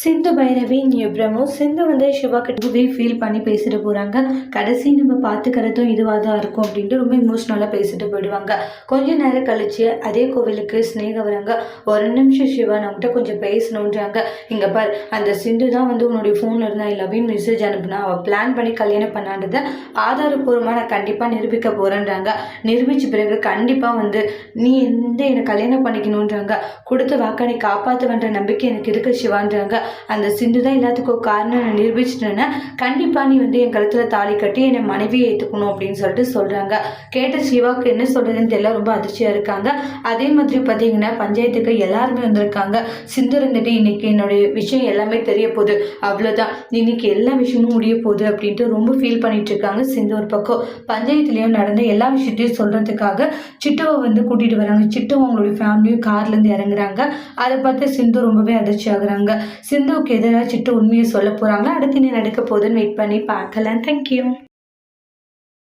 Sindhu Bhairavi new Prabhu சிந்து வந்து Siva கிட்டவே feel பண்ணி பேசிட்டு போகிறாங்க கடைசி நம்ம பார்த்துக்கிறதும் இதுவாக தான் இருக்கும் அப்படின்ட்டு ரொம்ப இமோஷ்னலாக பேசிட்டு போயிடுவாங்க. கொஞ்ச நேரம் கழிச்சு அதே கோவிலுக்கு ஸ்னேக வராங்க. ஒரு நிமிஷம் சிவா நம்மகிட்ட கொஞ்சம் பேசணுன்றாங்க இங்கே பார் அந்த சிந்து தான் வந்து உன்னுடைய ஃபோனில் இருந்தால் எல்லாமே மெசேஜ் அனுப்புனா அவள் பிளான் பண்ணி கல்யாணம் பண்ணான்றதை ஆதாரப்பூர்வமாக நான் கண்டிப்பாக நிரூபிக்க போகிறேன்றாங்க நிரூபித்த பிறகு கண்டிப்பாக வந்து நீ எந்த என்னை கல்யாணம் பண்ணிக்கணுன்றாங்க கொடுத்த வாக்கை நீ காப்பாற்றுவன்ற நம்பிக்கை எனக்கு இருக்கு சிவான்றாங்க. அந்த சிந்து தான் எல்லாத்துக்கும் காரணம் நான் நிரூபிச்சிட்டேன்னா கண்டிப்பாக நீ வந்து என் கழுத்தில் தாலி கட்டி என்னை மனைவியை ஏற்றுக்கணும் அப்படின்னு சொல்லிட்டு சொல்கிறாங்க கேட்ட சிவாவுக்கு என்ன சொல்கிறதுன்னு தெரியல ரொம்ப அதிர்ச்சியாக இருக்காங்க. அதே மாதிரி பார்த்தீங்கன்னா பஞ்சாயத்துக்கு எல்லாருமே வந்திருக்காங்க. சிந்து இருந்துட்டு இன்னைக்கு என்னுடைய விஷயம் எல்லாமே தெரிய போகுது. அவ்வளோதான் இன்னைக்கு எல்லா விஷயமும் முடிய போகுது அப்படின்ட்டு ரொம்ப ஃபீல் பண்ணிட்டு இருக்காங்க சிந்து ஒரு பக்கம். பஞ்சாயத்துலேயும் நடந்த எல்லா விஷயத்தையும் சொல்கிறதுக்காக சிட்டுவை வந்து கூட்டிகிட்டு வராங்க. சிட்டு அவங்களுடைய ஃபேமிலியும் கார்லேருந்து இறங்குறாங்க. அதை பார்த்து சிந்து ரொம்பவே அதிர்ச்சி ஆகுறாங்க சிந்துவுக்கு எதிராக சிட்டு உண்மையை சொல்ல போகிறாங்களா அடுத்து என்ன நடக்க போகுதுன்னு வெயிட் பண்ணி பார்க்கலாம் தேங்க்யூ